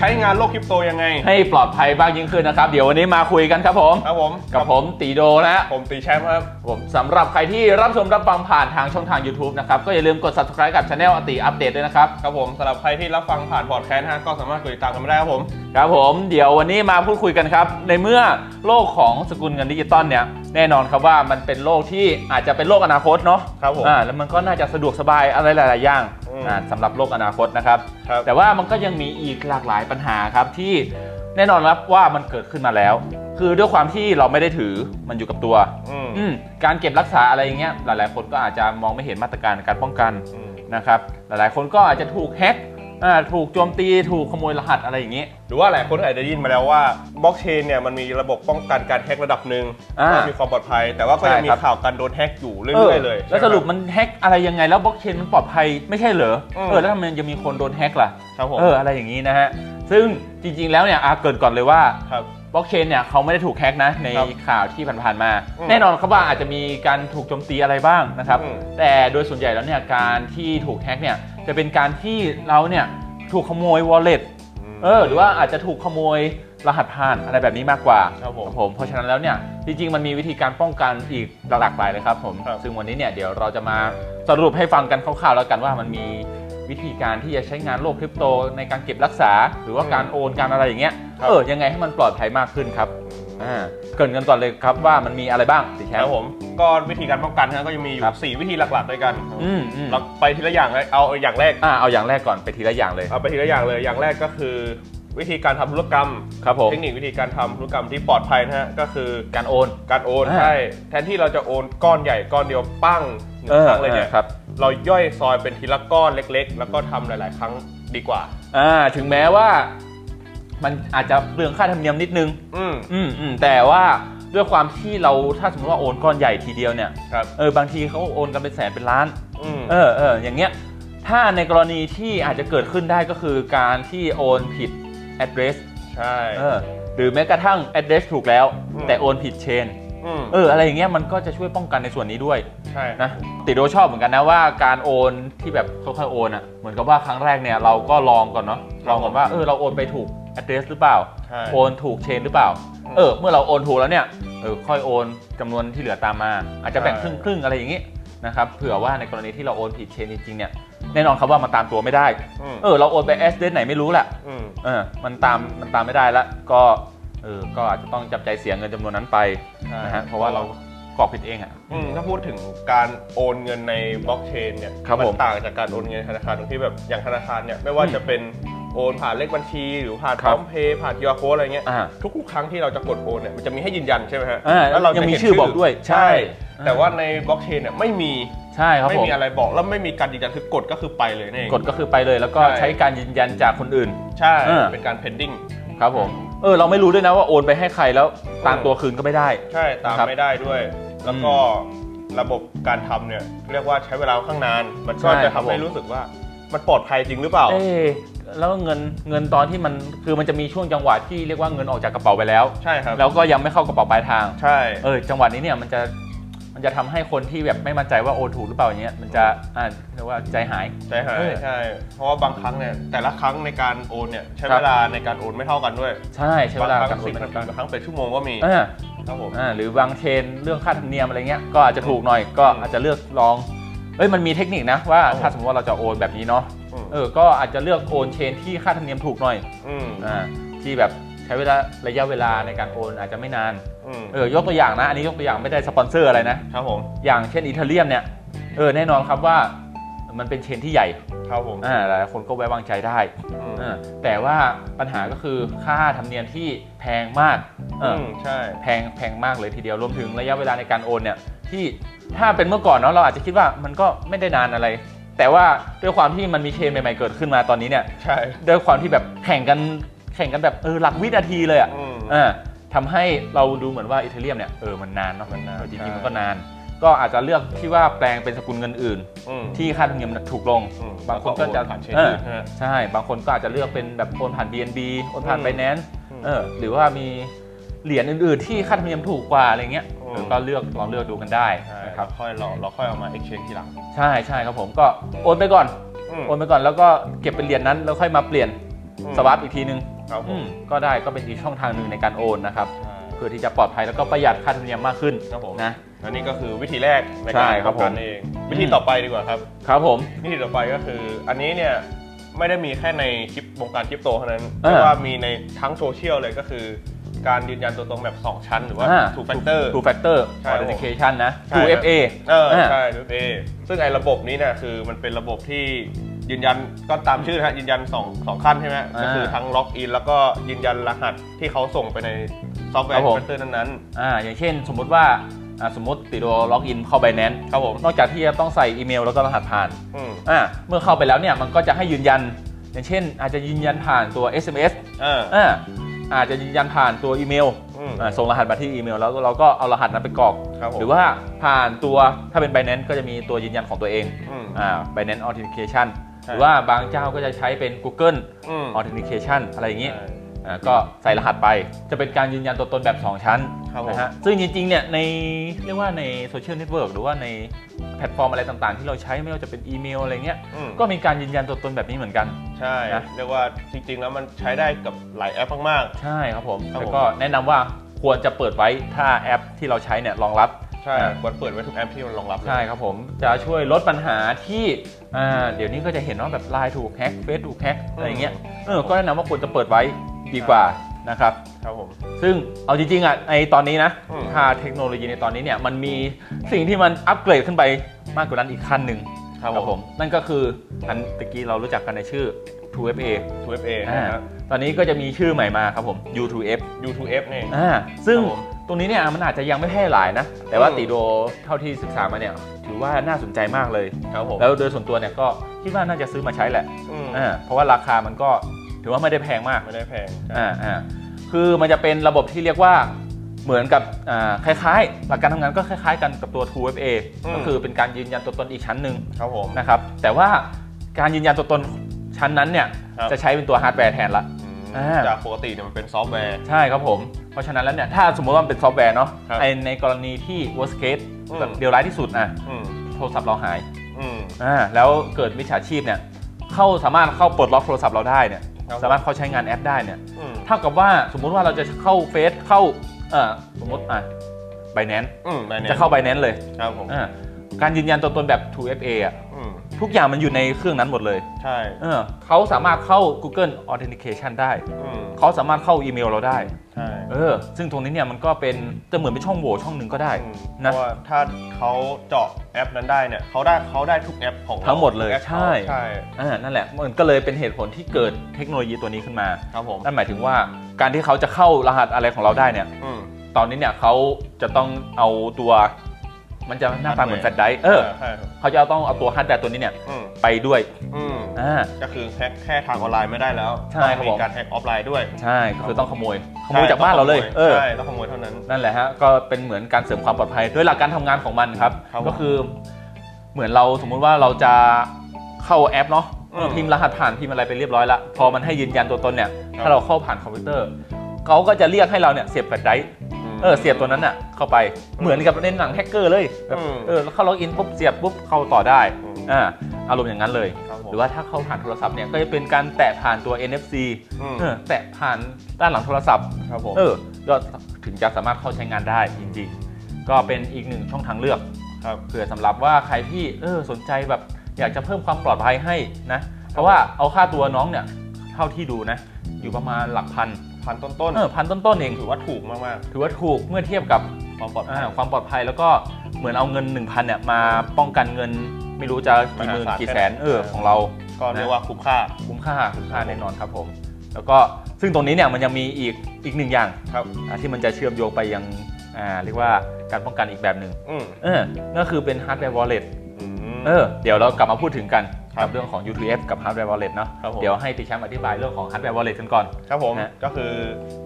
ใช้งานโลกคริปโตยังไง ให้ปลอดภัยบ้างยิ่งขึ้นนะครับ เดี๋ยววันนี้มาคุยกันครับผม ครับผม กับผมตีโดนะฮะผมตีแชมป์ครับ ผมสำหรับใครที่รับชมรับฟังผ่านทางช่องทาง YouTube นะครับ ก็อย่าลืมกด subscribe กับช anel อติอัปเดตด้วยนะครับ ครับผมสำหรับใครที่รับฟังผ่านพอดแคสต์นะฮะก็สามารถกดติดตามกันมาได้ครับผม ครับผม เดี๋ยววันนี้มาพูดคุยกันครับ ในเมื่อโลกของสกุลเงินดิจิตอลเนี่ย แน่นอนครับว่ามันเป็นโลกที่อาจจะเป็นโลกอนาคตเนาะครับผมอ่าแล้วมันก็น่าจะสะดวกสบายอะไรหลาย ๆ อย่างอืมอ่าสำหรับโลกอนาคตนะครับ ครับ แต่ว่ามันก็ยังมีอีกหลากหลายปัญหาครับที่แน่นอนครับว่ามันเกิดขึ้นมาแล้ว คือด้วยความที่เราไม่ได้ถือมันอยู่กับตัว อืมอืมการเก็บรักษาอะไรอย่างเงี้ยหลาย ๆ คนก็อาจจะมองไม่เห็นมาตรการการป้องกันอืมนะครับ หลาย ๆ คนก็อาจจะถูกแฮ็ก อ่าถูกโจมตีถูกขโมยรหัสอะไรอย่างงี้ หรือว่าหลายคนอาจจะได้ยินมาแล้วว่าบล็อกเชนเนี่ยมันมีระบบป้องกันการแฮ็กระดับหนึ่งอ่าก็มีความปลอดภัย แต่ว่าก็ยังมีใช่ครับ ข่าวการโดนแฮ็กอยู่เรื่อยๆเลยแล้วใช่ไหสรุปมันแฮ็กอะไรยังไงแล้วบล็อกเชนมันปลอดภัยไม่ใช่เหรออืม เออแล้วทำไมยังมีคนโดนแฮ็กล่ะครับผมเอออะไรอย่างนี้นะฮะซึ่งจริงๆแล้วเนี่ยอาเกิดก่อนเลยว่า ครับ บล็อกเชนเนี่ยเขาไม่ได้ถูกแฮ็กนะในครับข่าวที่ผ่านๆมา อืมแน่นอนครับว่าอาจจะมีการถูกโจมตีอะไรบ้างนะครับ อืมแต่โดยส่วนใหญ่แล้วเนี่ยการที่ถูกแฮ็กเนี่ย จะเป็นการที่เราเนี่ยถูกขโมย wallet เออหรือว่าอาจจะถูกขโมยรหัสผ่านอะไรแบบนี้มากกว่าครับผมผม เพราะฉะนั้นแล้วเนี่ยจริงๆ มันมีวิธีการป้องกันอีกหลากหลายเลยครับผมครับ ซึ่งวันนี้เนี่ยเดี๋ยวเราจะมาสรุปให้ฟังกันคร่าวๆแล้วกันว่ามันมีวิธีการที่จะใช้งานโลกคริปโตในการเก็บรักษา หรือว่าการโอนการอะไรอย่างเงี้ยเออยังไงให้มันปลอดภัยมากขึ้นครับ อ่าเกรินกันก่อนเลยครับว่ามันมีอะไรบ้างสิแชคมรับป์ ผมก็วิธีการป้องกันนะก็จะมีอยู่ครับสี่วิธีหลักๆด้วยกันอืมอืม เราไปทีละอย่างเลยเอาอย่างแรกอ่าเอาอย่างแรกก่อนไปทีละอย่างเลยเอาไปทีละอย่างเลยอย่างแรกก็คือ วิธีการทำธุรกรรม ครับผมเทคนิควิธีการทำธุรกรรมที่ปลอดภัยนะฮะก็คือ การโอน การโอนอ่า ใช่แทนที่เราจะโอนก้อนใหญ่ก้อนเดียวปั้งหนึ่งเออครั้งเลยเนี่ยครับ เราย่อยซอยเป็นทีละก้อนเล็ก ๆ แล้วก็ทำหลาย ๆ ครั้งดีกว่า อ่าถึงแม้ว่า มันอาจจะเปลืองค่าธรรมเนียมนิดนึง อืม อืมอืมแต่ว่าด้วยความที่เราถ้าสมมติว่าโอนก้อนใหญ่ทีเดียวเนี่ยครับ เออบางทีเขาโอนกันเป็นแสนเป็นล้าน อืม เออเอออย่างเงี้ยถ้าในกรณีที่อาจจะเกิดขึ้นได้ก็คือการที่โอนผิด address ใช่ เออหรือแม้กระทั่ง address ถูกแล้ว อืม แต่โอนผิดเชนอืม เอออะไรอย่างเงี้ยมันก็จะช่วยป้องกันในส่วนนี้ด้วยใช่นะติโดชอบเหมือนกันนะว่าการโอนที่แบบค่อยๆโอนอะเหมือนกับว่าครั้งแรกเนี่ยเราก็ลองก่อนเนาะลองก่อนว่าเออเราโอนไปถูก address หรือเปล่า ใช่ โอนถูกเชนหรือเปล่าอืมเออ เมื่อเราโอนถูกแล้วเนี่ย เออ ค่อยโอนจำนวนที่เหลือตามมา อาจจะแบ่งคใช่รึ่งครึ่งๆอะไรอย่างงี้นะครับ เผื่อว่าในกรณีที่เราโอนผิดเชนจริงๆเนี่ย แน่นอนครับว่ามันตามตัวไม่ได้ อืมเออ เราโอนไปแอสเดนไหนไม่รู้แหละ อืมเออ มันตาม มันตามไม่ได้ละ ก็ เออ ก็อาจจะต้องจำใจเสียเงินจำนวนนั้นไปใช่นะฮะ เพราะว่าเรากรอกผิดเองอะอืมถ้าพูดถึงการโอนเงินในบล็อกเชนเนี่ยครับมัผมต่างจากการโอนเงินในธนาคารตรงที่แบบอย่างธนาคารเนี่ยไม่ว่าอืมจะเป็น โอนผ่านเลขบัญชี หรือผ่านคพรับร้อมเพย์ผ่านยูอาร์โค้ดอะไรเงี้ยอ่าทุกๆครั้งที่เราจะกดโอนเนี่ยมันจะมีให้ยืนยันใช่ไหมฮะอ่าแล้วเรายังจะมีเห็นชื่อบอกด้วยใช่ แต่ว่าในบล็อกเชนเนี่ยไม่มีใช่ครับไม่ผมมีอะไรบอกแล้วไม่มีการยืนยันคือกดก็คือไปเลยนี่นเองกดก็คือไปเลยแล้วก็ใช่ใช้การยืนยันจากคนอื่น ใช่เออเป็นการ pending ครับผมเออเราไม่รู้ด้วยนะว่าโอนไปให้ใครแล้วตามตัวคืนก็ไม่ได้ ใช่ตามครับไม่ได้ด้วย แล้วก็ระบบการทำเนี่ยเรียกว่าใช้เวลาค่อนข้างนาน มันก็ใช่จะครัทำบให้ผมรู้สึกว่ามันปลอดภัยจริงหรือเปล่าเอ๊ะ แล้วเงินเงินตอนที่มันคือมันจะมีช่วงจังหวะที่เรียกว่าเงินออกจากกระเป๋าไปแล้ว ใช่ครับ แล้วก็ยังไม่เข้ากระเป๋าปลายทาง ใช่ เออจังหวะนี้เนี่ยมันจะมันจะทำให้คนที่แบบไม่มั่นใจว่าโอนถูกหรือเปล่าอย่างเงี้ยมันจะอ่าเรียกว่าใจหาย ใจหายเออใช่ เพราะว่าบางครั้งเนี่ยแต่ละครั้งในการโอนเนี่ยใช้ครับเวลาในการโอนไม่เท่ากันด้วย ใช่ใช้เวบางลาครั้การงโอสินบไม่นาเท่าทีกันบางครั้งเป็นชั่วโมงก็มีอ่าครับผมอ่าหรือบางเชนเรื่องค่าธรรมเนียมอะไรเงี้ยก็อาจจะถูกหน่อยก็อาจจะเลือกลองเอ้ยมันมีเทคนิคนะว่าครับผมถ้าสมมติว่าเราจะโอนแบบนี้เนาะอืม เออก็อาจจะเลือกโอนเชนที่ค่าธรรมเนียมถูกหน่อยอืมอ่าที่แบบใช้เวลาระยะเวลาในการโอนอาจจะไม่นานอืมเออยกตัวอย่างนะ อันนี้ยกตัวอย่างไม่ได้สปอนเซอร์อะไรนะครับผมอย่างเช่นอีเทเรียมเนี่ยเออแน่นอนครับว่ามันเป็นเชนที่ใหญ่ครับผมอ่าหลายคนก็ไว้วางใจได้อืมอ่าแต่ว่าปัญหาก็คือค่าธรรมเนียมที่แพงมากเอออือมใช่ แพงแพงมากเลยทีเดียวรวมถึงระยะเวลาในการโอนเนี่ยที่ถ้าเป็นเมื่อก่อนเนาะเราอาจจะคิดว่ามันก็ไม่ได้นานอะไร แต่ว่าด้วยความที่มันมีเชนใหม่ๆเกิดขึ้นมาตอนนี้เนี่ย ใช่ ด้วยความที่แบบแข่งกันแข่งกันแบบเออหลักวินาทีเลยอะอืมอ่าทำให้เราดูเหมือนว่าอีเทเรียมเนี่ยเออมันนานเนาะมันนาน เออจริงใช่ๆมันก็นาน ก็อาจจะเลือกที่ว่าแปลงเป็นสกุลเงินอื่น อืม ที่ค่าธรรมเนียมถูกลง อืมบางคนก็จะผ่านเชนเอออื่นนะฮะใช่ บางคนก็อาจจะเลือกเป็นแบบโอนผ่าน BNB โอนผ่าน อืม Binance อืมเออหรือว่ามีเหรียญอื่นๆที่ค่าธรรมเนียมถูกกว่าอะไรเงี้ยอืมเออ ก็เลือกลองเลือกดูกันได้ใช่นะคครัรับบค่อยเราเราค่อยเอามา exchange ทีหลัง ใช่ใช่ครับผมก็โอนไปก่อนอืมโอนไปก่อนแล้วก็เก็บเป็นเหรียญนั้นแล้วค่อยมาเปลี่ยนอืมสวาปอีกทีนึงครับผอืมมก็ได้ก็เป็นอีกช่องทางหนึ่งในการโอนนะครับใช่เพื่อที่จะปลอดภัยแล้วก็ประหยัดค่าธรรมเนียมมากขึ้นครับผมนะและนี่ก็คือวิธีแรกในใช่การครับป้องกันผมเองวิธีต่อไปดีกว่าครับครับผมวิธีต่อไปก็คือ อันนี้เนี่ยไม่ได้มีแค่ในคลิปวงการคริปโตเท่านั้นอ่าแต่ว่ามีในทั้งโซเชียลเลยก็คือ การยืนยันตัวตนแบบ 2 ชั้นหรือว่าอ่า two factor two factor ใช่ครับผม authentication นะใช่ two ครับ FA เอออ่าใช่ด้วยเอซึ่งไอ้ระบบนี้เนี่ยคือมันเป็นระบบที่ยืนยันก็ตามชื่อนะฮะยืนยัน2สองขั้นใช่ไหมอ่าก็คือทั้งล็อกอินแล้วก็ยืนยันรหัสที่เขาส่งไปในซอฟต์แวครัร์บผมคอมพิวเตอร์นั้นอ่าอย่างเช่นสมมุติว่าอ่าสมมติติดตัวล็อกอินเข้า Binance ๆครับผมนอกจากที่จะต้องใส่อีเมลแล้วก็รหัสผ่านอืมอ่าเมื่อเข้าไปแล้วเนี่ยมันก็จะให้ยืนยัน อย่างเช่น อาจจะยืนยันผ่านตัว SMS เอออ่า อาจจะยืนยันผ่านตัวอีเมลอืม อ่าส่งรหัสมาที่อีเมล แล้วเราก็เอารหัสนั้นไปกรอก ครับผมหรือว่าผ่านตัวถ้าเป็น Binance ก็จะมีตัวยืนยันของตัวเองอืมอ่า Binance Authentication ใช่ หรือว่าบางเจ้าก็จะใช้เป็น Google อืม Authentication อะไรอย่างนี้ ใช่ อ่าก็ใส่รหัสไปจะเป็นการยืนยันตัวตนแบบ 2 ชั้นครับผมนะฮะซึ่งจริงๆเนี่ยในเรียกว่าในโซเชียลเน็ตเวิร์กหรือว่าในแพลตฟอร์มอะไรต่างๆ ที่เราใช้ไม่ว่าจะเป็นอีเมลอะไรเงี้ยอืมก็มีการยืนยันตัวตนแบบนี้เหมือนกัน ใช่นะเรียกว่าจริงๆ แล้วมันใช้ได้กับหลายแอปมากใช่ครับผมครับผมแล้วก็แนะนำว่าควรจะเปิดไว้ถ้าแอปที่เราใช้เนี่ยรองรับๆใช่อ่าควรเปิดไว้ทุกแอปที่มันรองรับเลยใช่ครับผมจะช่วยลดปัญหาที่อ่าเดี๋ยวนี้ก็จะเห็นว่าแบบไลน์ถูกแฮ็กเฟซถูกแฮ็กอะไรเงี้ยเออก็แนะนำว่าควรจะเปิดไว้ ดีกว่านะครับ ครับผม ซึ่งเอาจริงๆอะในตอนนี้นะอืม ถ้าเทคโนโลยีในตอนนี้เนี่ยมันมีสิ่งที่มันอัปเกรดขึ้นไปมากกว่านั้นอีกขั้นหนึ่งครับผม นั่นก็คืออันตะกี้เรารู้จักกันในชื่อ 2FA 2FA อ่านะครับตอนนี้ก็จะมีชื่อใหม่มาครับผม U2F U2F นี่ อ่าซึ่งครับผมตรงนี้เนี่ยมันอาจจะยังไม่แพร่หลายนะ แต่ว่าอืม ติโดเท่าที่ศึกษามาเนี่ยถือว่าน่าสนใจมากเลย ครับผมแล้วโดยส่วนตัวเนี่ยก็คิดว่าน่าจะซื้อมาใช้แหละอืม อ่าเพราะว่าราคามันก็ ถือว่าไม่ได้แพงมากไม่ได้แพงอ่าอ่าคือมันจะเป็นระบบที่เรียกว่าเหมือนกับอ่าคล้ายๆ หลักการทำงานก็คล้ายๆ กันกับตัว 2FA ก็คือเป็นการยืนยันตัวตนอีกชั้นหนึ่งครับผมนะครับแต่ว่าการยืนยันตัวตนชั้นนั้นเนี่ยครับจะใช้เป็นตัวฮาร์ดแวร์แทนละอืมอ่าจากปกติเนี่ยมันเป็นซอฟต์แวร์ใช่ครับผม เพราะฉะนั้นแล้วเนี่ยถ้าสมมติว่ามันเป็นซอฟต์แวร์เนาะครับไอในกรณีที่ worst case อืมแบบเดียวร้ายที่สุดนะอืมโทรศัพท์เราหายอืมอ่าแล้วเกิดมิจฉาชีพเนี่ยเข้าสามารถเข้าปลดล็อกโทรศัพท์เราได้เนี่ยครับ สามารถเข้าใช้งานแอปได้เนี่ยอืมเท่ากับว่าสมมุติว่าเราจะเข้าเฟซเข้าเอ่อสมมติอะ Binance อืม Binance จะเข้า Binance เลยครับผมอ่าการยืนยันตัวตนแบบ 2FA อะอืมทุกอย่างมันอยู่ในเครื่องนั้นหมดเลย ใช่เออเขาสามารถเข้า Google Authentication ได้อืมเขาสามารถเข้าอีเมลเราได้ใช่ เออซึ่งตรงนี้เนี่ยมันก็เป็นจะเหมือนเป็นช่องโหว่ช่องหนึ่งก็ได้อืมเพนะราะว่าถ้าเขาเจาะแอปนั้นได้เนี่ยเขาได้เขาได้ทุกแอปของราทั้งหมดเลยทุกแอปขาใช่ใช่อ่านั่นแหละมันก็เลยเป็นเหตุผลที่เกิดเทคโนโลยีตัวนี้ขึ้นมาครับผมนั่นหมายถึงว่าการที่เขาจะเข้ารหัสอะไรของเราได้เนี่ยอืมตอนนี้เนี่ยเขาจะต้องเอาตัว มันจะหน้าตาเหมือนแฟลชไดรฟ์เออใช่ครับเขาจะต้องเอาตัวฮาร์ดแวร์ตัวนี้เนี่ยอืมไปด้วยอืมอ่าก็คือแฮกแค่ทางออนไลน์ไม่ได้แล้วใช่ครับต้องผมมีการแฮกออฟไลน์ด้วย ใช่ก็คือต้องขโมยขโมยจากบ้านเราเลยเออใช่ต้องขโมยเท่านั้นนั่นแหละฮะก็เป็นเหมือนการเสริมความปลอดภัยด้วยหลักการทำงานของมันครับครับผมก็คือเหมือนเราสมมุติว่าเราจะเข้าแอปเนาะอืมพิมพ์รหัสผ่านพิมพ์อะไรไปเรียบร้อยละพอมันให้ยืนยันตัวตนเนี่ยครับถ้าเราเข้าผ่านคอมพิวเตอร์เขาก็จะเรียกให้เราเนี่ยเสียบแฟลชไดรฟ์ เออเสียบตัวนั้นน่ะเข้าไปเหมือนกับในหนังแฮกเกอร์เลยแบบอืมเออแล้วเข้าล็อกอินปุ๊บเสียบปุ๊บเข้าต่อได้อืมอ่าอารมณ์อย่างนั้นเลยครับผมหรือว่าถ้าเข้าผ่านโทรศัพท์เนี่ยก็จะเป็นการแตะผ่านตัว NFC อืมเออแตะผ่านด้านหลังโทรศัพท์ครับผมเออก็ถึงจะสามารถเข้าใช้งานได้จริงๆ ก็เป็นอีกหนึ่งช่องทางเลือกครับเผื่อสำหรับว่าใครที่เออสนใจแบบอยากจะเพิ่มความปลอดภัยให้นะ เพราะว่าเอาค่าตัวน้องเนี่ยเท่าที่ดูนะ อยู่ประมาณหลักพัน พันต้นเออพันต้นๆเองๆถือว่าถูกมากถือว่าถูกเมื่อเทียบกับๆความปลอดภัยอ่าความปลอดภัยแล้วก็เหมือนเอาเงิน 1,000เนี่ยมาป้องกันเงินไม่รู้จะกี่หมื่นมหาศาลกี่แสนแค่ไหนเออของเรา ก็เรียกว่าคุ้มค่าคุ้มค่าคุ้มค่าแน่นอนครับผม แล้วก็ซึ่งตรงนี้เนี่ยมันยังมีอีกอีกหนึ่งอย่างครับอ่าที่มันจะเชื่อมโยงไปยังอ่าเรียกว่าการป้องกันอีกแบบหนึ่งอืมเออนั่นคือเป็น hardware wallet อืมเออเดี๋ยวเรากลับมาพูดถึงกันครับ กับเรื่องของ U2F กับ hardware wallet เนาะครับผมเดี๋ยวให้ติแชมป์อธิบายเรื่องของ hardware wallet กันก่อน ครับผมนะก็คือ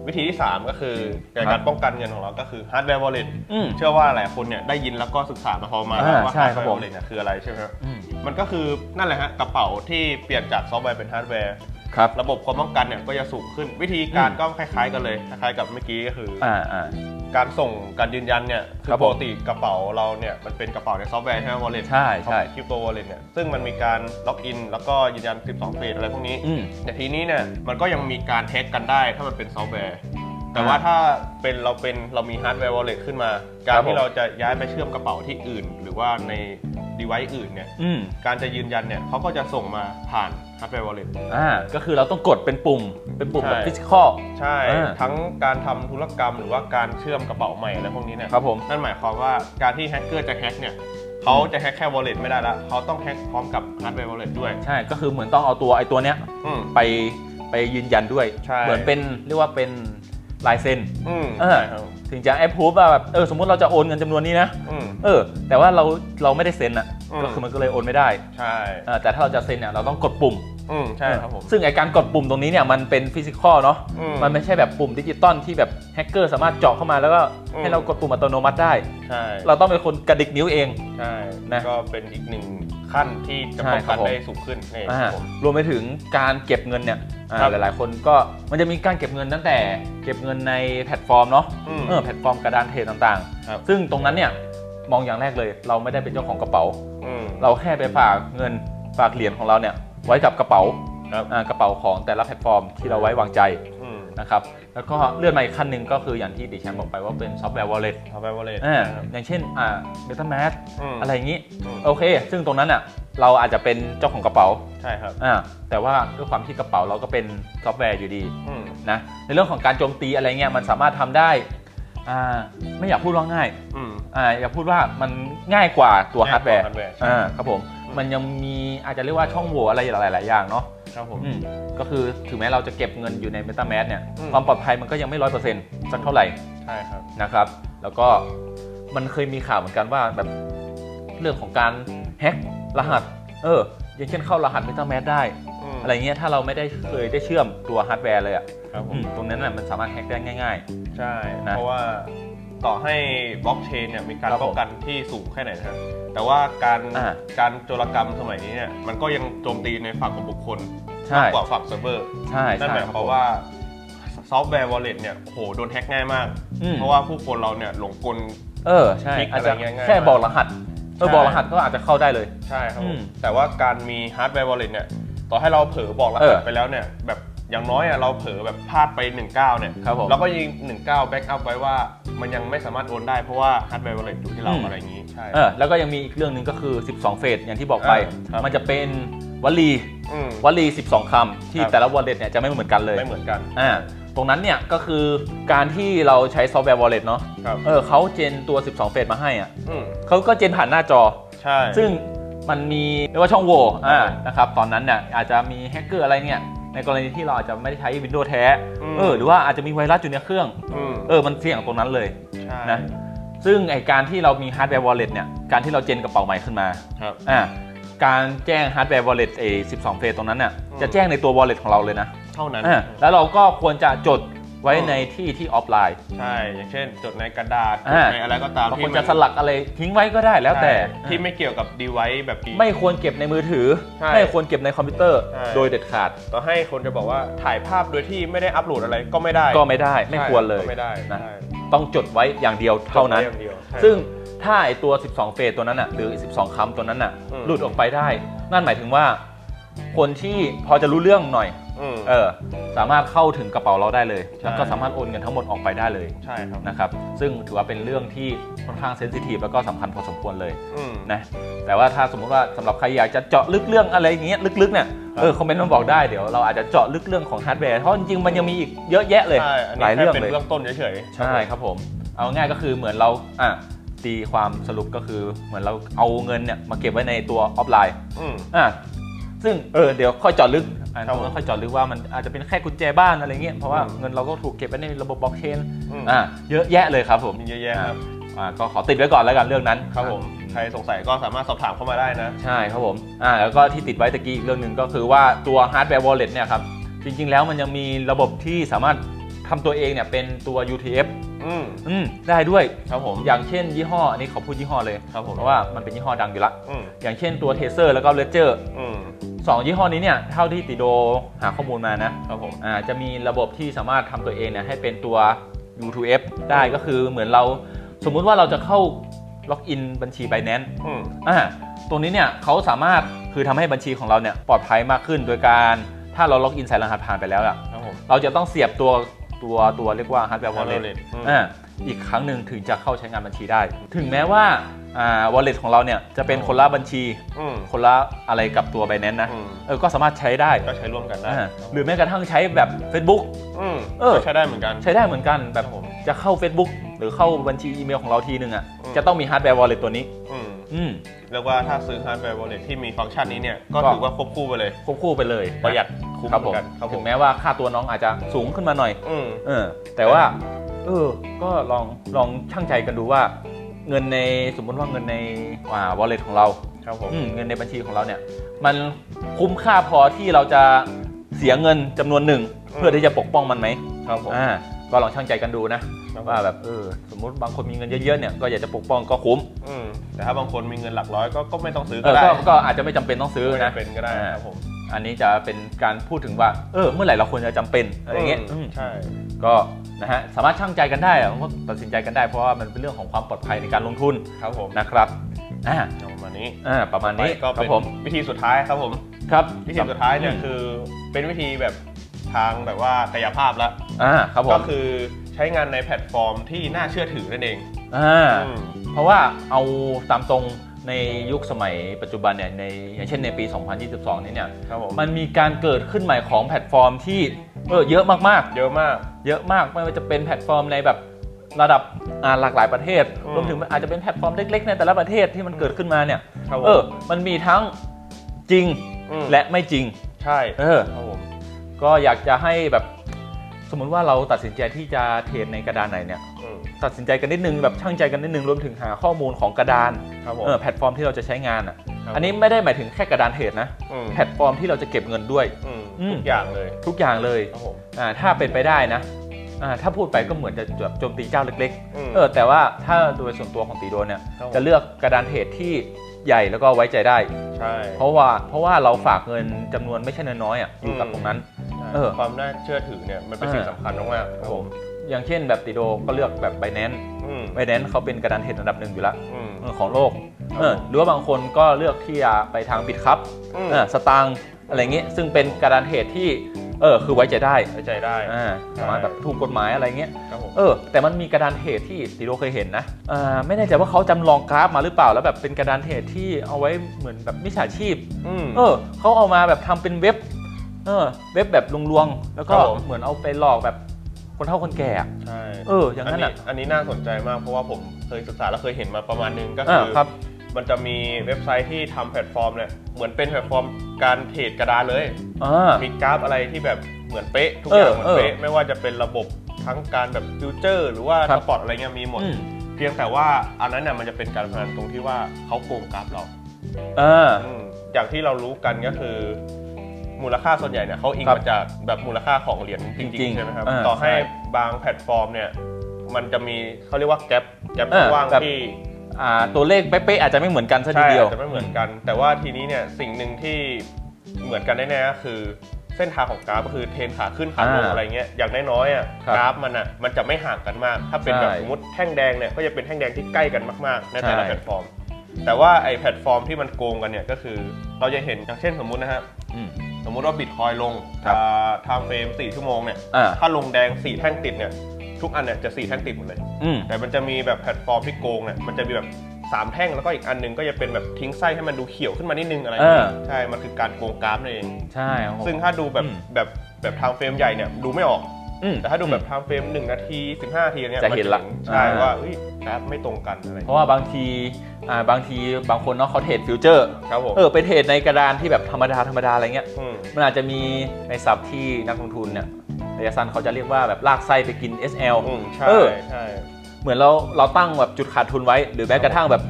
วิธีที่ 3 ก็คือในครัการบป้องกันเงินของเราก็คือ hardware wallet อืมเชื่อว่าหลายคนเนี่ยได้ยินแล้วก็ศึกษามาพอมาอ่าว่าใช่ครับ hardware ผม wallet เนี่ยคืออะไรใช่ไหมครับอืมมันก็คือนั่นแหละฮะกระเป๋าที่เปลี่ยนจากซอฟต์แวร์เป็นฮาร์ดแวร์ ครับระบบความป้องกันเนี่ยก็จะสูงขึ้นวิธีการอืมก็คล้าย ๆ กันเลยคล้ายๆกับเมื่อกี้ก็คืออ่าอ่า การส่งการยืนยันเนี่ยคืครัอบผมปกติกระเป๋าเราเนี่ยมันเป็นกระเป๋าในซอฟต์แวร์ใช่ไหม wallet ใช่ใช่ คริปโต wallet เนี่ยซึ่งมันมีการล็อกอินแล้วก็ยืนยัน 12เฟสอะไรพวกนี้ อืม แต่ทีนี้เนี่ยมันก็ยังมีการแฮ็กกันได้ถ้ามันเป็นซอฟต์แวร์ แต่อ่าว่าถ้าเป็นเราเป็นเรามีฮาร์ดแวร์ wallet ขึ้นมา การครับผม ที่เราจะย้ายไปเชื่อมกระเป๋าที่อื่นห รือว่าใน device อื่นเนี่ยอืมการจะยืนยันเนี่ยเขาก็จะส่งมาผ่านฮาร์ดแวร์ wallet อ่าก็คือเราต้องกดเป็นปุ่มเป็นปุ่มแบบใช่ ฟิสิกอล ใช่ อ่า ทั้งการทำธุรกรรมหรือว่าการเชื่อมกระเป๋าใหม่อะไรพวกนี้เนี่ยครับผม นั่นหมายความว่าการที่แฮกเกอร์จะแฮกเนี่ยเขาจะแฮกแค่ wallet ไม่ได้ละเขาต้องแฮกพร้อมกับฮาร์ดแวร์ wallet ด้วย ใช่ก็คือเหมือนต้องเอาตัวไอ้ตัวเนี้ยอืม ไปไปยืนยันด้วย ใช่ เหมือนเป็นเรียกว่าเป็นลายเซ็น อืมเออ ใช่ครับ ถึงจะแอปพูฟว่าแบบเออสมมติเราจะโอนเงินจำนวนนี้นะอืม เออ แต่ว่าเราเราไม่ได้เซ็นอะอืม ก็คือมันก็เลยโอนไม่ได้ใช่ เออแต่ถ้าเราจะเซ็นเนี่ยเราต้องกดปุ่ม อืมใช่ครับผม ซึ่งไอการกดปุ่มตรงนี้เนี่ยมันเป็นฟิสิกอลเนาะอืมมันไม่ใช่แบบปุ่มดิจิตอลที่แบบแฮกเกอร์สามารถเจาะเข้ามาแล้วก็อืม ให้เรากดปุ่มอัตโนมัติได้ ใช่เราต้องเป็นคนกระดิกนิ้วเอง ใช่นะก็เป็นอีกหนึ่งขั้นที่จะใช่ป้องครักับนผม ได้สูงขึ้นนี่อ่าครับผม รวมไปถึงการเก็บเงินเนี่ยอ่าครับหลายๆ คนก็มันจะมีการเก็บเงินตั้งแต่เก็บเงินในแพลตฟอร์มเนาะอืมเออแพลตฟอร์มกระดานเทรดต่างครับ ๆ ซึ่งตรงนั้นเนี่ยมองอย่างแรกเลย เราไม่ได้เป็นเจ้าของกระเป๋า อืม เราแค่ไปฝากเงินฝากเหรียญของเราเนี่ย ไว้กับกระเป๋าครับอ่ากระเป๋าของแต่ละแพลตฟอร์มที่เราไว้วางใจอืมนะครับแล้วก็เลื่อนมาอีกขั้นหนึ่งก็คืออย่างที่ดิฉันบอกไปว่าเป็นซอฟต์แวร์ wallet ทำไปวอลเล็ตอ่าอย่างเช่นอ่า MetaMask มอะไรอย่างนี้อืมโอเค ซึ่งตรงนั้นอะเราอาจจะเป็นเจ้าของกระเป๋าใช่ครับอ่าแต่ว่าด้วยความที่กระเป๋าเราก็เป็นซอฟต์แวร์อยู่ดี อืมนะในเรื่องของการโจมตีอะไรเงี้ยมันสามารถทำได้อ่าไม่อยากพูดว่าง่ายอืม อ่าอยากพูดว่ามันง่ายกว่าตัวฮาร์ดแวร์ฮาร์ดแวร์ใช่ อ่าครับผม มันยังมีอาจจะเรียกว่าช่องโหว่อะไรหลาย ๆ อย่างเนาะครับผมอืมก็คือถึงแม้เราจะเก็บเงินอยู่ใน MetaMask เนี่ยอืม ความปลอดภัยมันก็ยังไม่ร้อยเปอร์เซ็นต์สักเท่าไหร่ ใช่ครับ นะครับ แล้วก็มันเคยมีข่าวเหมือนกันว่าแบบเรื่องของการแฮ็กรหัส เออ อย่างเช่นเข้ารหัส MetaMask ได้มอะไรเงี้ยถ้าเราไม่ได้เคยได้เชื่อมตัวฮาร์ดแวร์เลยอะครับผอืมมตรงนั้นน่ะมันสามารถแฮ็กได้ง่าย ใช่ นะ เพราะว่า ต่อให้บล็อกเชนเนี่ยมีการครับผมป้องกันที่สูงแค่ไหนนะครับแต่ว่าการอ่า การโจรกรรมสมัยนี้เนี่ยมันก็ยังโจมตีในฝั่งของบุคคลๆใช่มากกว่าฝั่งเซิร์ฟเวอร์ ใช่นั่นใช่หมายครับความว่าซอฟต์แวร์วอลเล็ตเนี่ยโอ้โหโดนแฮ็กง่ายมาก อืม เพราะว่าผู้คนเราเนี่ยหลงกล เออใช่คลิกอาจจะอะไรเงี้ยง่ายแค่บอกรหัสเออใช่ บอกรหัสก็อาจจะเข้าได้เลย ใช่ครับผอืมมแต่ว่าการมีฮาร์ดแวร์วอลเล็ตเนี่ย ต่อให้เราเผลอบอกรเอหัอสไปแล้วเนี่ย แบบ อย่างน้อยอะเราเผลอแบบพลาดไป 19เนี่ยครับผมเราก็ยิง 19แบ็กอัพไว้ว่ามันยังไม่สามารถโอนได้เพราะว่าฮาร์ดแวร์วอลเล็ตอยู่ที่เราอืม อะไรอย่างนี้ใช่ เออแล้วก็ยังมีอีกเรื่องหนึ่งก็คือ 12 เฟสอย่างที่บอกไปเออครับ มันจะเป็นวลีอืม วลี 12 คำที่ครับ แต่ละวอลเล็ตเนี่ยจะไม่เหมือนกันเลยไม่เหมือนกันอ่าตรงนั้นเนี่ยก็คือการที่เราใช้ซอฟต์แวร์วอลเล็ตเนาะครับเออเขาเจนตัว 12 เฟสมาให้อะอืมเขาก็เจนผ่านหน้าจอ ใช่ ซึ่งมันมีเรียกว่าช่องโหว่อ่านะครับตอนนั้นเนี่ยอาจจะมีแฮกเกอร์อะไรเนี่ย ในกรณีที่เราอาจจะไม่ได้ใช้ Windows แท้มเออ หรือว่าอาจจะมีไวรัสอยู่ในเครื่อง อืมเออ มันเสี่ยงตรงนั้นเลยใช่นะ ซึ่งไอการที่เรามีฮาร์ดแวร์วอลเล็ตเนี่ย การที่เราเจนกระเป๋าใหม่ขึ้นมา ครับ อ่า การแจ้งฮาร์ดแวร์วอลเล็ตเอ12 เฟสตรงนั้นเนี่ย อืม จะแจ้งในตัววอลเล็ตของเราเลยนะ เท่านั้น อ่า แล้วเราก็ควรจะจด ไว้อืมในที่ที่ออฟไลน์ใช่ อย่างเช่น จดในกระดาษจอ่าดในอะไรก็ตามบางคนที่จะสลักอะไรทิ้งไว้ก็ได้แล้วแต่ใช่ที่ไม่เกี่ยวกับดีไว c e แบบนี้ไม่ควรเก็บในมือถือใช่ไม่ควรเก็บในคอมพิวเตอร์ใช่โดยเด็ดขาดต่อให้คนจะบอกว่าถ่ายภาพโดยที่ไม่ได้อัปโหลดอะไรก็ไม่ได้ก็ไม่ได้ไม่ใช่ควรเลยก็ไม่ได้นะใช่ต้องจดไว้อย่างเดียวเท่านั้นจดไว้อย่งเดียวใช่ซึ่งถ้าไอตัว 12 เฟสตัวนั้นอะหรือ 12คำตัวนั้นอะอืมหลุดออกไปได้ นั่นหมายถึงว่า คนที่พอจะรู้เรื่องหน่อย อืม เออสามารถเข้าถึงกระเป๋าเราได้เลย ใช่ แล้วก็สามารถโอนเงินทั้งหมดออกไปได้เลยใช่ครับนะครับ ซึ่งถือว่าเป็นเรื่องที่ค่อนข้างเซนซิทีฟแล้วก็สำคัญพอสมควรเลยอืม นะ แต่ว่าถ้าสมมุติว่าสำหรับใครอยากจะเจาะลึกเรื่องอะไรอย่างเงี้ยลึกๆเนี่ยครับเออคอมเมนต์มาบอกได้เดี๋ยวเราอาจจะเจาะลึกเรื่องของฮาร์ดแวร์ เพราะจริงๆมันยังมีอีกเยอะแยะเลย ใช่ อันหนี้ลายแค่เรื่องเป็นเลย เบื้องต้นเฉยๆ ใช่ครับผม เอาง่ายก็คือเหมือนเราอะตีความสรุปก็คือเหมือนเราเอาเงินเนี่ยมาเก็บไว้ในตัวออฟไลน์ อืม อะ ซึ่งเออเดี๋ยวค่อยเจาะลึกอะครับตรงผมนั้นค่อยเจาะลึกว่ามันอาจจะเป็นแค่กุญแจบ้านอะไรเงี้ยเพราะว่าอืมเงินเราก็ถูกเก็บไว้ในระบบบล็อกเชนอืมอะเยอะแยะเลยครับผมมีเยอะแยะครับอะก็ขอติดไว้ก่อนแล้วกันเรื่องนั้นครับผมใครสงสัยก็สามารถสอบถามเข้ามาได้นะ ใช่ครับผมอ่าแล้วก็ที่ติดไว้ตะกี้อีกเรื่องหนึ่งก็คือว่าตัวฮาร์ดแวร์วอลเล็ตเนี่ยครับจริงๆแล้วมันยังมีระบบที่สามารถทำตัวเองเนี่ยเป็นตัว UTF อืม อืมได้ด้วยครับผม อย่างเช่นยี่ห้ออันนี้ขอพูดยี่ห้อเลยครับผมเพราะว่ามันเป็นยี่ห้อดังอยู่ละอืม อย่างเช่นตัวเทเซอร์แล้วก็เลเจอร์อืม สองยี่ห้อนี้เนี่ยเท่าที่ติโดหาข้อมูลมานะครับผม อ่าจะมีระบบที่สามารถทำตัวเองเนี่ยให้เป็นตัว U2F ได้ก็คือเหมือนเราสมมุติว่าเราจะเข้าล็อกอินบัญชี Binance อืม อ่าตรงนี้เนี่ยเขาสามารถคือทำให้บัญชีของเราเนี่ยปลอดภัยมากขึ้น โดยการถ้าเราล็อกอินใส่รหัสผ่านไปแล้วอะ ครับผม เราจะต้องเสียบตัว ตัวตัวเรียกว่า hardware wallet wallet อืมอ่าอีกครั้งหนึ่งถึงจะเข้าใช้งานบัญชีได้ ถึงแม้ว่าอ่า wallet ของเราเนี่ยจะเป็นคนละบัญชีอืมคนละอะไรกับตัว Binance นะอืมเออก็สามารถใช้ได้ก็ใช้ร่วมกันได้อ่าหรือแม้กระทั่งใช้แบบ Facebook อืมเออก็ใช้ได้เหมือนกันใช้ได้เหมือนกันแบบครับผมจะเข้า Facebook หรือเข้าบัญชีอีเมลของเราทีนึงอะอืมจะต้องมี hardware wallet ตัวนี้อืมอืมเรียกว่าถ้าซื้อ hardware wallet ที่มีฟังก์ชันนี้เนี่ยก็ก็ถือว่าควบคู่ไปเลยควบคู่ไปเลยนประหยัด คุ้มครับเหผมือมนกันครับผถึมงแม้ว่าค่าตัวน้องอาจจะสูงขึ้นมาหน่อยอืมเออ แต่ว่า เออ ก็ลองลองช่างใจกันดูว่า เงินในสมมติว่าเงินในอ่า wallet ของเราครับผมอืมเงินในบัญชีของเราเนี่ย มันคุ้มค่าพอที่เราจะเสียเงินจำนวนหนึ่ง เพื่อที่จะปกป้องมันไหมครับผมอ่าก็ลองช่างใจกันดูนะครับผมว่าแบบเออสมมุติบางคนมีเงินเยอะๆเนี่ยก็อยากจะปกป้องก็คุ้มอืมแต่ถ้าบางคนมีเงินหลักร้อยก็ก็ไม่ต้องซื้อเอก็อได้ก็ก็อาจจะไม่จำเป็นต้องซื้อไม่นะจำเป็นก็ได้ครับผม อันนี้จะเป็นการพูดถึงว่า เออ เมื่อไหร่เราควรจะจำเป็นอะไรเงี้ยอืมใช่ก็นะฮะสามารถช่างใจกันได้อะก็ตัดสินใจกันได้เพราะว่ามันเป็นเรื่องของความปลอดภัยในการลงทุนครับผมนะครับอ่าประมาณนี้อ่าประมาณนี้ก็ครัเป็นบผมวิธีสุดท้ายครับผมครับวิธีสุดท้ายเนี่ยมคือเป็นวิธีแบบทางแบบว่ากายภาพแล้วอ่าครับผก็มคือใช้งานในแพลตฟอร์มที่น่าเชื่อถือนั่นเองอ่าอืมเพราะว่าเอาตามตรง ในยุคสมัยปัจจุบันเนี่ยในอย่างเช่นในปี 2022 นี้เนี่ยครับผมมันมีการเกิดขึ้นใหม่ของแพลตฟอร์มที่เออเยอะมากเยอะมาก ๆ เยอะมากไม่ว่าจะเป็นแพลตฟอร์มในแบบระดับอ่าหลากหลายประเทศอืมรวมถึงอาจจะเป็นแพลตฟอร์มเล็ก ๆ ในแต่ละประเทศที่มันเกิดขึ้นมาเนี่ยครับผมเออมันมีทั้งจริงมและไม่จริง ใช่เออ ครับผมก็อยากจะให้แบบสมมุติว่าเราตัดสินใจที่จะเทรดในกระดานไหนเนี่ยอืม ตัดสินใจกันนิดนึงแบบช่างใจกันนิดนึงรวมถึงหาข้อมูลของกระดานครับผมเออแพลตฟอร์มที่เราจะใช้งานอะครับอันนี้ไม่ได้หมายถึงแค่กระดานเทรดนะอืมแพลตฟอร์มที่เราจะเก็บเงินด้วย อืมอืม ทุกอย่างเลยทุกอย่างเลยครับผมอ่าถ้าเป็นไปได้นะอ่าถ้าพูดไปก็เหมือนจะแบบโจมตีเจ้าเล็กมๆเออแต่ว่าถ้าโดยส่วนตัวของตีโดนเนี่ยครับผม จะเลือกกระดานเทรดที่ใหญ่แล้วก็ไว้ใจได้ ใช่เพราะว่าเพราะว่าเราฝากเงินจำนวนไม่ใช่น้อยๆอะอยู่กับอืมตรงนั้นใช่เออความน่าเชื่อถือเนี่ยมันเป็นสิ่งอ่าสำคัญมากๆครับผม อย่างเช่นแบบติโดก็เลือกแบบ b บ n a n c e อืม b บ n a n c e เขาเป็นกระดานเทรดอันดับหนึ่งอยู่แล้วอืมเออของโลกครับเออหรือว่าบางคนก็เลือกที่จะไปทางบิตครับอืมสตางค์อะไรเงี้ยซึ่งเป็นกระดานเทรดที่เออคือไว้ใจได้ไว้ใจได้อ่าใช่สามารถแบบถูกกฎหมายอะไรเงี้ยครับผมเออแต่มันมีกระดานเทรดที่ติโดเคยเห็นนะอ่าไม่แน่ใจว่าเขาจำลองกราฟมาหรือเปล่าแล้วแบบเป็นกระดานเทรดที่เอาไว้เหมือนแบบมิจฉาชีพอืมเออเขาเอามาแบบทำเป็นเว็บเออเว็บแบบลวงๆแล้วก็ครับผมเหมือนเอาไปหลอกแบบ คนเฒ่าคนแก่อะใช่เออ อย่างนั้นนี้อะ อันนี้น่าสนใจมากเพราะว่าผมเคยศึกษาและเคยเห็นมาประมาณนึงก็อ่าคือครับ มันจะมีเว็บไซต์ที่ทำแพลตฟอร์มเนี่ยเหมือนเป็นแพลตฟอร์มการเทรดกระดานเลย อ่า มีกราฟอะไรที่แบบเหมือนเป๊ะทุกอย่างเออเหมือนเป๊ะเออไม่ว่าจะเป็นระบบทั้งการแบบฟิวเจอร์ หรือว่าครัสบปอร์ตอะไรเงี้ยมีหมด อืม เพียงแต่ว่าอันนั้นเนี่ยมันจะเป็นการพนันตรงที่ว่าเขาโกงกราฟเราอ่า อืมอย่างที่เรารู้กันก็คือ มูลค่าส่วนใหญ่เนี่ยเขาอิงครับมาจากแบบมูลค่าของเหรียญจจริริงงๆๆใช่ไหมครับอ่าต่อให้ใช่บางแพลตฟอร์มเนี่ยมันจะมีเขาเรียกว่าแกลบแกลบอ่าว่างแบบที่อ่าตัวเลขเป๊ะๆอาจจะไม่เหมือนกันซะทีใช่เดียวอาจจะไม่เหมือนกัน แต่ว่าทีนี้เนี่ยสิ่งหนึ่งที่เหมือนกันแน่ๆก็คือเส้นทางของกราฟก็คือเทรนขาขึ้นขาลงอ่าอะไรเงี้ยอย่างน้อยๆอะครับกราฟมันอะมันจะไม่ห่างกันมาก ถ้าเป็นแบบใช่สมมติแท่งแดงเนี่ยก็จะเป็นแท่งแดงที่ใกล้กันมากๆในแต่ละใช่แพลตฟอร์ม แต่ว่าไอ้แพลตฟอร์มที่มันโกงกันเนี่ยก็คือ เราจะเห็นอย่างเช่นสมมุตินะฮะอืม สมมุติว่าบิตคอยลงครับไทม์เฟรม4ชั่วโมงเนี่ย อ่า ถ้าลงแดง4แท่งติดเนี่ย ทุกอันเนี่ยจะ4แท่งติดหมดเลย อืม แต่มันจะมีแบบแพลตฟอร์มที่โกงเนี่ย มันจะมีแบบ3แท่งแล้วก็อีกอันหนึงก็จะเป็นแบบทิ้งไส้ให้มันดูเขียวขึ้นมานิดนึงอะไรอย่างเงี้ยเออ ใช่ มันคือการโกงกราฟนั่นเอง ใช่ครับผม ซึ่งถ้าดูแบบอืม แบบแบบไทม์เฟรมใหญ่เนี่ยดูไม่ออก อืม แต่ถ้าดูแบบไทม์เฟรม1นาที15นาทีเนี่ยจะเห็นละใช่อ่า ว่าเฮ้ยกราฟไม่ตรงกันอะไรเพราะว่าบางที อ่าบางทีบางคนเนาะเขาเทรดฟิวเจอร์ครับผมเออไปเทรดในกระดานที่แบบธรรมดาธรรมดาอะไรเงี้ยมมันอาจจะมีในศัพท์ที่นักลงทุนเนี่ยระยะสั้นเขาจะเรียกว่าแบบลากไส้ไปกิน SL อืมใช่เออ ใช่เหมือนเราเราตั้งแบบจุดขาดทุนไว้ หรือแม้กระทั่งแบบ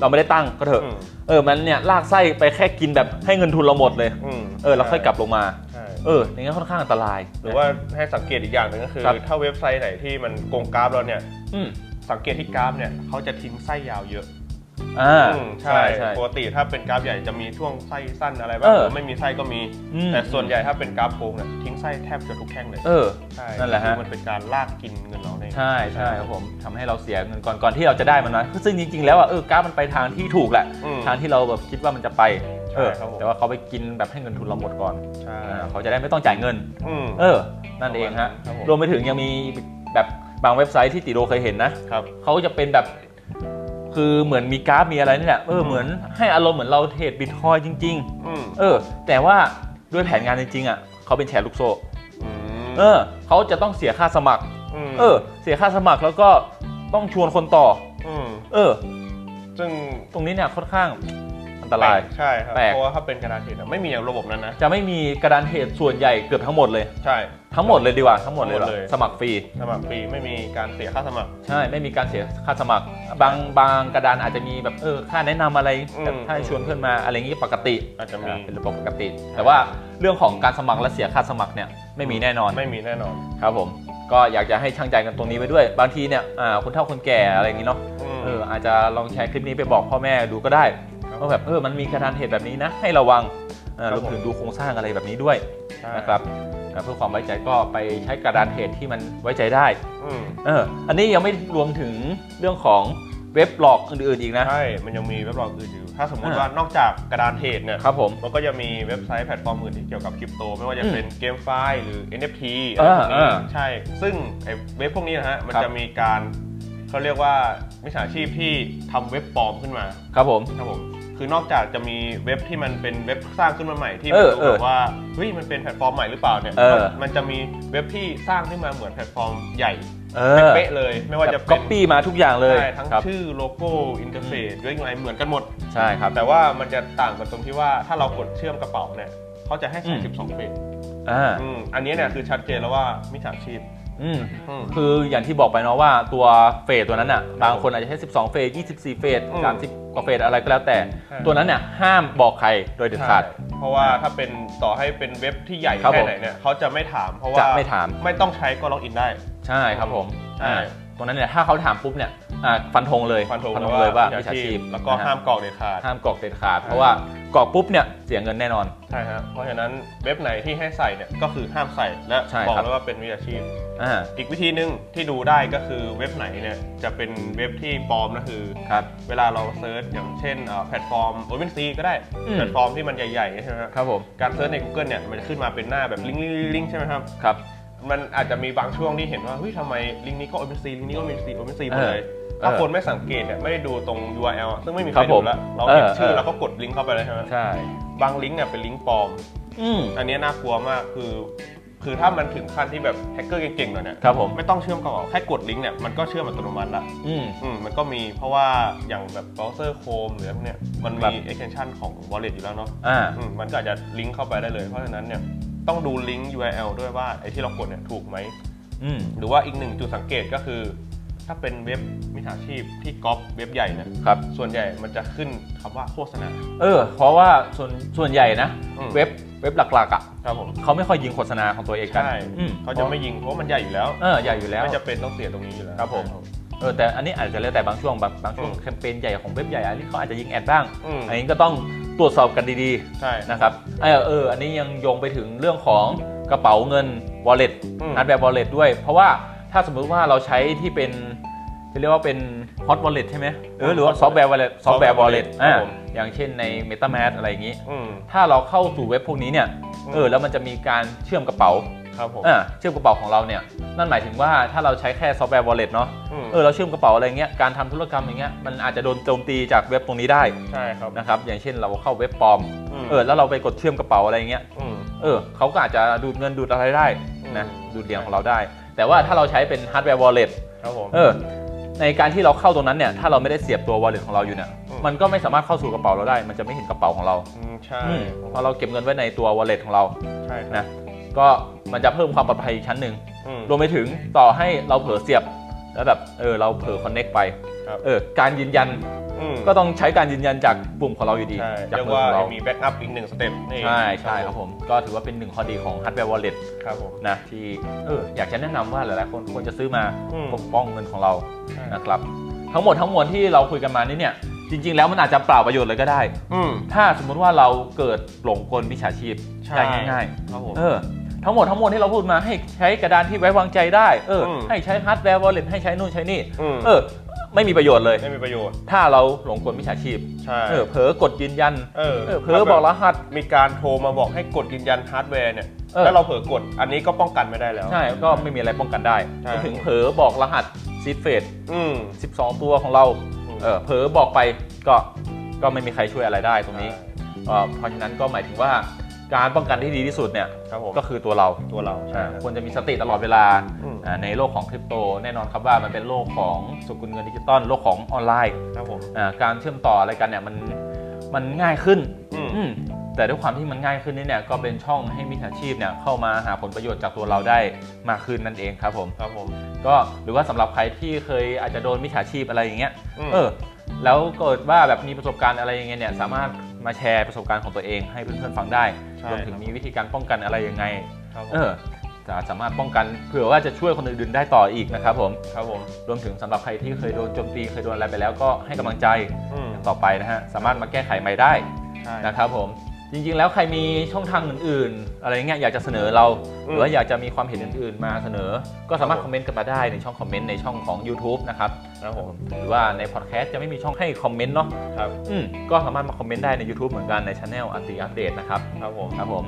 เราไม่ได้ตั้งก็เถอะ อืมเออมันเนี่ยลากไส้ไปแค่กินแบบให้เงินทุนเราหมดเลย อืมเออแล้วค่อยกลับลงมา ใช่เอออย่างเงี้ยค่อนข้างอันตราย หรือว่าให้สังเกตอีกอย่างหนึ่งก็คือ ครับ ถ้าเว็บไซต์ไหนที่มันโกงกราฟเราเนี่ย อืม สังเกตที่กราฟเนี่ยเขาจะทิ้งไส้ยาวเยอะ อ่าอืมใช่ใช่ ปกติถ้าเป็นกราฟใหญ่จะมีช่วงไส้สั้นอะไรบ้างเออหรือไม่มีไส้ก็มี อืม แต่ส่วนใหญ่ถ้าเป็นกราฟโกงเนี่ยทิ้งไส้แทบจะทุกแท่งเลยเออ ใช่นั่นแหละฮะ คือมันเป็นการลากกินเงินเราในใช่ใช่ครับผมทำให้เราเสียเงินก่อนก่อนที่เราจะได้มันนะซึ่งจริงๆแล้วอะเออกราฟมันไปทางที่ถูกแหละ อืมทางที่เราแบบคิดว่ามันจะไปเออใช่ครับผม แต่ว่าเขาไปกินแบบให้เงินทุนเราหมดก่อนใช่อ่าเขาจะได้ไม่ต้องจ่ายเงิน อืม เออ นั่นเองฮะ ครับผม รวมไปถึงยังมีแบบบางเว็บไซต์ที่ติโรเคยเห็นนะ ครับ เขาจะเป็นแบบ คือเหมือนมีกราฟมีอะไรนี่แหละเออเหมือนให้อารมณ์เหมือนเราเทรดบิตคอยจริงอืมๆเออ แต่ว่าด้วยแผนงานจริงๆอะเขาเป็นแชร์ลูกโซ่อืมเออเขาจะต้องเสียค่าสมัครมเออ เสียค่าสมัครแล้วก็ต้องชวนคนต่ออืมเออ ซึ่งตรงนี้เนี่ยค่อนข้างอัน ตราย ใช่ครับแปลก เพราะว่าถ้าเป็นกระดาษเทรดอะไม่มีอย่างระบบนั้นนะ จะไม่มีกระดานเทรดส่วนใหญ่เกือบทั้งหมดเลย ใช่ ทั้งหมดเลยดีกว่าทั้งหมดเลยทั้งหมดเลย สมัครฟรีสมัครฟรีไม่มีการเสียค่าสมัคร ใช่ไม่มีการเสียค่าสมัคร บางบางกระดานอาจจะมีแบบเออค่าแนะนำอะไรอืมแบบถ้าให้ชวนเพื่อนมาอะไรอย่างงี้ปกติอาจจะมีอ่าเป็นระบบปกติ แต่ว่าเรื่องของการสมัครและเสียค่าสมัครเนี่ยไม่มีแน่นอน ไม่มีแน่นอนครับผมก็อยากจะให้ช่างใจกันตรงนี้ไปด้วย บางทีเนี่ยอ่าคนเฒ่าคนแก่อะไรอย่างงี้เนาะมเอออาจจะลองแชร์คลิปนี้ไปบอกพ่อแม่ดูก็ได้ครับ ว่าแบบเออมันมีกระดานเหตุแบบนี้นะให้ระวังเออครัรบวมถึงผมดูโครงสร้างอะไรแบบนี้ด้วยใช่นะครับอ่าเพื่อความไว้ใจก็ไปใช้กระดานเหตุที่มันไว้ใจได้อืมเอออันนี้ยังไม่รวมถึงเรื่องของเว็บหลอกอื่นๆอีกนะ ใช่ มันยังมีเว็บหลอกอื่นอยู่ ถ้าสมมติอ่าว่านอกจากกระดานเทรดเนี่ยครับผมมันก็จะมีเว็บไซต์แพลตฟอร์มอื่นที่เกี่ยวกับคริปโต ไม่ว่าจะอืมเป็นเกมไฟล์หรือ NFT เออะไรอพวกเอนี้อใช่ ซึ่งไอ้เว็บพวกนี้นะฮะ มันครับจะมีการเขาเรียกว่ามิจฉาชีพที่ทำเว็บปลอมขึ้นมา ครับผม ครับผม คือนอกจากจะมีเว็บที่มันเป็นเว็บสร้างขึ้นมาใหม่ที่เอมันอดูเออแบบว่าเฮ้ยมันเป็นแพลตฟอร์มใหม่หรือเปล่าเนี่ยเออมันมันจะมีเว็บที่สร้างขึ้นมาเหมือนแพลตฟอร์มใหญ่เออเป๊ะๆเลยไม่ว่าจะก๊เป็อนปปี้มาทุกอย่างเลยใช่ทั้งครับชื่อโลโก้อินเทอร์เฟซด้วยอะไรเหมือนกันหมดใช่ครับแต่ว่ามันจะต่างกันตรงที่ว่าถ้าเรากดเชื่อมกระเป๋าเนี่ยเขาจะให้อืใส่ม12เฟสอ่าอืมอันนี้เนี่ยคือชัดเจนแล้วว่ามิจฉาชีพ อืมอืม คืออย่างที่บอกไปเนาะว่าตัวเฟสตัวนั้นอะ บางคนอาจจะใช้ 12 เฟส 24 เฟส อืม30 กว่าเฟสอะไรก็แล้วแต่ ใช่ ตัวนั้นเนี่ยห้ามบอกใครโดยเด็ดขาด ใช่เพราะว่าถ้าเป็นต่อให้เป็นเว็บที่ใหญ่ครับแค่ผมไหนเนี่ยเขาจะไม่ถามเพราะว่าจะไม่ถาม ไม่ต้องใช้ก็ล็อกอินได้ ใช่ครับผมใช่ อ่า ตรงนั้นเนี่ยถ้าเขาถามปุ๊บเนี่ยอ่าฟันธงเลยฟันธงเลยว่ามิมิจฉาชีพแล้วก็นะฮะห้ามกรอกเด็ดขาดห้ามกรอกเด็ดขาดเพราะว่ากรอกปุ๊บเนี่ยเสียเงินแน่นอนใช่ฮะเพราะฉะนั้นเว็บไหนที่ให้ใส่เนี่ยก็คือห้ามใส่และใช่บอกครับแล้วว่าเป็นมิจฉาชีพอ่าอีกวิธีหนึ่งที่ดูได้ก็คือเว็บไหนเนี่ยจะเป็นเว็บที่ปลอมนะคือครับเวลาเราเซิร์ชอย่างเช่นเอ่อแพลตฟอร์ม OpenSea ก็ได้อืมแพลตฟอร์มที่มันใหญ่ๆใช่ไหมครับครับผมการเซิร์ชใน Google เนี่ยมันจะขึ้นมาเป็นหน้าแบบลิงก์ลิงก์ใช่ไหมครับครับ มันอาจจะมีบางช่วงที่เห็นว่าเฮ้ยทำไมลิงก์นี้ก็ OpenSea ลิงก์นี้ก็ OpenSea OpenSea หมดเลยเออถ้าเออคนไม่สังเกตเนี่ยไม่ได้ดูตรง URL ซึ่งไม่มีใคครัรบผดูมแล้ว เราเห็นเออชื่อเออแล้วก็กดลิงก์เข้าไปเลยใช่ไหมใช่ บางลิงก์เนี่ยเป็นลิงก์ปลอมอืมอันนี้น่ากลัวมากคือคือถ้ามันถึงขั้นที่แบบแฮกเกอร์เก่งๆหน่อยเนี่ยครับผมไม่ต้องเชื่อมกระเป๋าแค่กดลิงก์เนี่ยมันก็เชื่อมอัตโนมัติละอืมอืมมันก็มีเพราะว่าอย่างแบบเบราว์เซอร์โคมหรืออะไรพวกเนี้ยมันครัมีบ extension ของ wallet อยู่แล้วเนาะอ่าอืมมันก็อาจจะลิงก์เข้าไปได้เลยเพราะฉะนั้นเนี่ย ต้องดูลิงก์ URL ด้วยว่าไอ้ที่เรากดเนี่ยถูกไหมอืมหรือว่าอีกหนึ่งจุดสังเกตก็คือ ถ้าเป็นเว็บมิจฉาชีพที่ก๊อปเว็บใหญ่เนี่ยครับ ส่วนใหญ่มันจะขึ้นคำว่าโฆษณา เออ เพราะว่าส่วนส่วนใหญ่นะ อืม เว็บเว็บหลักๆอะครับผมเขาไม่ค่อยยิงโฆษณาของตัวเองกันใช่อืมเขาจะไม่ยิงเพราะว่ามันใหญ่อยู่แล้วเออใหญ่อยู่แล้ว ไม่จะเป็นต้องเสียตรงนี้อยู่แล้ว ครับผม เออแต่อันนี้อาจจะแล้วแต่บางช่วงบางบางช่วงอืมแคมเปญใหญ่ของเว็บใหญ่อันนี้เขาอาจจะยิงแอดบ้างอืม อันนี้ก็ต้อง ตรวจสอบกันดีใช่ ๆนะครับเออเอออันนี้ยังโยงไปถึงเรื่องของกระเป๋าเงิน wallet อืม ฮาร์ดแวร์ wallet ด้วย เพราะว่าถ้าสมมุติว่าเราใช้ที่เป็นจะเรียกว่าเป็น hot wallet ใช่ไหมเออหรือว่า software wallet software wallet ครัอ่าบผม อย่างเช่นใน MetaMask อะไรอย่างนี้ อืม ถ้าเราเข้าสู่เว็บพวกนี้เนี่ย อืม เออ แล้วมันจะมีการเชื่อมกระเป๋า ครับผมอ่าเชื่อมกระเป๋าของเราเนี่ยนั่นหมายถึงว่าถ้าเราใช้แค่ซอฟต์แวร์ wallet เนาะมเออเราเชื่อมกระเป๋าอะไรเงี้ยการทำธุรกรรมอย่างเงี้ยมันอาจจะโดนโจมตีจากเว็บตรงนี้ได้ใช่ครับนะครับอย่างเช่นเราเข้าเว็บปลอมมเออแล้วเราไปกดเชื่อมกระเป๋าอะไรเงี้ยมเออเขาก็อาจจะดูดเงินดูดอะไรได้นะอืมดูดเหรียญของเราได้ แต่ว่าถ้าเราใช้เป็นฮาร์ดแวร์ wallet ครับผมเออในการที่เราเข้าตรงนั้นเนี่ยถ้าเราไม่ได้เสียบตัว wallet ของเราอยู่เนี่ยอืมมันก็ไม่สามารถเข้าสู่กระเป๋าเราได้ มันจะไม่เห็นกระเป๋าของเราอืมใช่อืมเพราะเราเก็บเงินไว้ในตัว wallet ของเราใช่ครับนะก็ มันจะเพิ่มความปลอดภัยอีกชั้นหนึ่งอืมรวมไปถึงต่อให้เราเผลอเสียบแล้วแบบเออเราเผลอคอนเน็กไปครับเออการยืนยันอืมก็ต้องใช้การยืนยันจากปุ่มของเราอยู่ดีใช่จากเรียกมือว่าของเรามีแบ็กอัพอีกหนึ่งสเต็ปนี่ใช่ใช่ครับผม ก็ถือว่าเป็นหนึ่งข้อดีของ hardware wallet ครับผมนะที่เอออยากจะแนะนำว่าหลายๆคนควรจะซื้อมาอืมปกป้องเงินของเราใช่นะครับ ทั้งหมดทั้งมวลที่เราคุยกันมานี่เนี่ยจริง ๆ แล้วมันอาจจะเปล่าประโยชน์เลยก็ได้อืมถ้าสมมุติว่าเราเกิดหลงกลมิจฉาชีพใช่ได้ง่ายครับผมๆเออ ทั้งหมดทั้งมวลที่เราพูดมาให้ใช้กระดานที่ไว้วางใจได้ เอออมให้ใช้ฮาร์ดแวร์วอลเล็ตให้ใช้นู่นใช้นี่อืมเออ ไม่มีประโยชน์เลย ไม่มีประโยชน์ ถ้าเราหลงกลมิจฉาชีพ ใช่ เออ เผลอกดยืนยัน เออเออเผลอบอกรหัส มีการโทรมาบอกให้กดยืนยันฮาร์ดแวร์เนี่ยเออถ้าเราเผลอกด อันนี้ก็ป้องกันไม่ได้แล้ว ใช่ ก็ไม่มีอะไรป้องกันได้ใช่รวมถึงเผลอบอกรหัสซีดเฟดอืม12ตัวของเราอืมเออ เผลอบอกไปก็ ก็ไม่มีใครช่วยอะไรได้ตรงนี้เอ่อเพราะฉะนั้นก็หมายถึงว่า การป้องกันที่ดีที่สุดเนี่ยครับผมก็คือตัวเราตัวเราใช่อ่าควรจะมีสติตลอดเวลาอืม อ่าในโลกของคริปโต แน่นอนครับว่ามันเป็นโลกของสกุลเงินดิจิตอลโลกของออนไลน์ครับผม อ่าการเชื่อมต่ออะไรกันเนี่ยมันมันง่ายขึ้นอืม อืมแต่ด้วยความที่มันง่ายขึ้นนี่เนี่ยก็เป็นช่องให้มิจฉาชีพเนี่ยเข้ามาหาผลประโยชน์จากตัวเราได้มากขึ้นนั่นเองครับผม ครับผม ก็หรือว่าสำหรับใครที่เคยอาจจะโดนมิจฉาชีพอะไรอย่างเงี้ย อืม เออ แล้วเกิดว่าแบบมีประสบการณ์อะไรอย่างเงี้ยเนี่ยสามารถมาแชร์ประสบการณ์ของตัวเองให้เพื่อนๆฟังได้ใช่ รวมถึงมีวิธีการป้องกันอะไรยังไงครับผมเออจะสามารถป้องกันเผื่อว่าจะช่วยคนอื่นๆได้ต่ออีกนะครับผมครับผมรวมถึงสำหรับใครที่เคยโดนโจมตีเคยโดนอะไรไปแล้วก็ให้กำลังใจอืมต่อไปนะฮะสามารถมาแก้ไขใหม่ได้ใช่นะครับผมจริงๆ แล้วใครมีช่องทางอื่น ๆ อะไรเงี้ยอยากจะเสนอเรา หรือว่าอยากจะมีความเห็นอื่น ๆ มาเสนอ ก็สามารถคอมเมนต์กันมาได้ในช่องคอมเมนต์ในช่องของ YouTube นะครับ ครับผมหรือว่าในพอดแคสต์จะไม่มีช่องให้คอมเมนต์เนาะครับอืมก็สามารถมาคอมเมนต์ได้ใน YouTube เหมือนกันในช anel อันติอัปเดตนะครับครับผมครับผม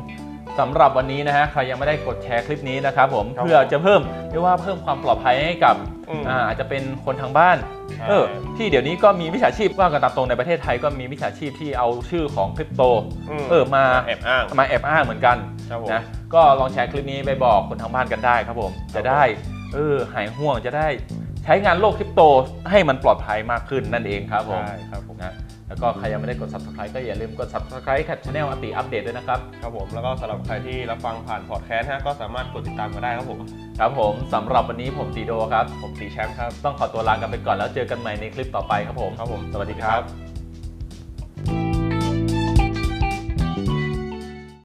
สำหรับวันนี้นะฮะใครยังไม่ได้กดแชร์คลิปนี้นะครับผมครับเพื่อจะเพิ่มเรียกว่าเพิ่มความปลอดภัยให้กับอืมอ่าอาจจะเป็นคนทางบ้านใช่เออที่เดี๋ยวนี้ก็มีมิจฉาชีพว่ากันตามตรงในประเทศไทยก็มีมิจฉาชีพที่เอาชื่อของคริปโตมเออมาแอบอ้างมาแอบอ้างเหมือนกันครับผมนะก็ลองแชร์คลิปนี้ไปบอกคนทางบ้านกันได้ครับผมครับจะได้เออหายห่วงจะได้ ใช้งานโลกคริปโตให้มันปลอดภัยมากขึ้นนั่นเองครับผมใช่ครับผมนะแล้วก็ใครยังไม่ได้กด subscribe ก็อย่าลืมกด subscribe กับ channel อัติอัปเดตด้วยนะครับ ครับผมแล้วก็สำหรับใครที่รับฟังผ่านพอดแคสต์ฮะก็สามารถกดติดตามมาได้ครับผม ครับผมสำหรับวันนี้ผมตีโดครับ ผมตีแชมป์ครับ ต้องขอตัวลากันไปก่อนแล้วเจอกันใหม่ในคลิปต่อไปครับผม ครับผม สวัสดีครับ